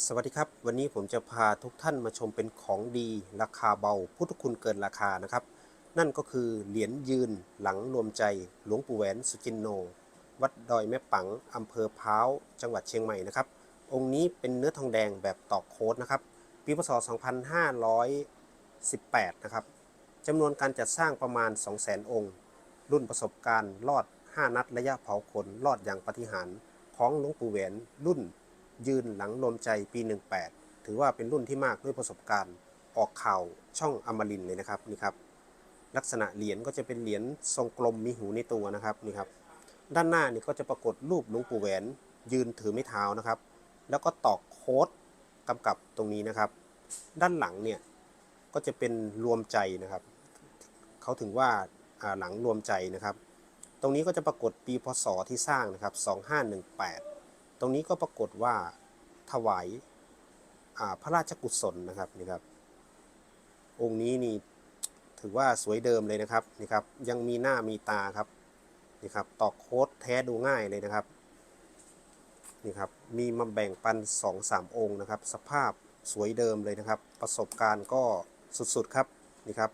สวัสดีครับ วันนี้ผมจะพาทุกท่านมาชมเป็นของดีราคาเบา พุทธคุณเกินราคานะครับ นั่นก็คือเหรียญยืนหลังรวมใจหลวงปู่แหวนสุจินโน วัดดอยแม่ปังอำเภอพร้าวจังหวัดเชียงใหม่นะครับ องค์นี้เป็นเนื้อทองแดงแบบตอกโค้ดนะครับ ปีพศ 2518 นะครับจำนวนการจัดสร้างประมาณ 200,000 องค์ รุ่นประสบการณ์รอด 5 นัดระยะเผาขนรอดอย่างปฏิหารของหลวงปู่แหวนรุ่น ยืนหลังลมใจปี 18 ถือว่าเป็นรุ่นที่มากด้วยประสบการณ์ ออกข่าวช่องอมรินเลยนะครับนี่ครับ ลักษณะเหรียญก็จะเป็นเหรียญทรงกลมมีหูในตัวนะครับนี่ครับ ด้านหน้านี่ก็จะปรากฏรูปหลวงปู่แหวน ยืนถือไม้เท้านะครับ แล้วก็ตอกโค้ดกำกับตรงนี้นะครับ ด้านหลังเนี่ยก็จะเป็นรวมใจนะครับเขาถึงว่าอ่าหลังรวมใจนะครับ ตรงนี้ก็จะปรากฏปีพศที่สร้างนะครับ 2518 ตรงนี้ก็ปรากฏว่าถวายาพระราชกุศลนะครับนี่ครับ องค์นี้นี่ถือว่าสวยเดิมเลยนะครับนี่ครับ ยังมีหน้ามีตาครับนี่ครับตอกโค้ดแท้ดูง่ายเลยนะครับนี่ครับมีมาแบ่งปัน2อสามองค์นะครับ สภาพสวยเดิมเลยนะครับ ประสบการณ์ก็สุดๆครับนี่ครับ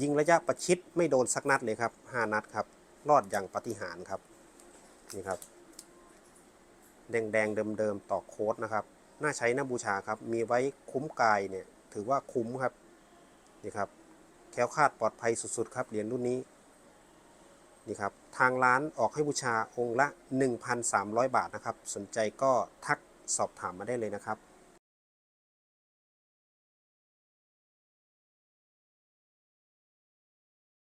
ยิงระยะประชิดไม่โดนสักนัดเลยครับ 5 นัดครับ รอดอย่างปาฏิหาริย์ครับนี่ครับ แดงๆเดิมๆต่อโค้ดนะครับ น่าใช้น่าบูชาครับ มีไว้คุ้มกายเนี่ยถือว่าคุ้มครับ นี่ครับ แค้วคาดปลอดภัยสุดๆ ครับเหรียญรุ่นนี้ นี่ครับ ทางร้านออกให้บูชาองค์ละ 1,300 บาทนะครับ สนใจก็ทักสอบถามมาได้เลยนะครับ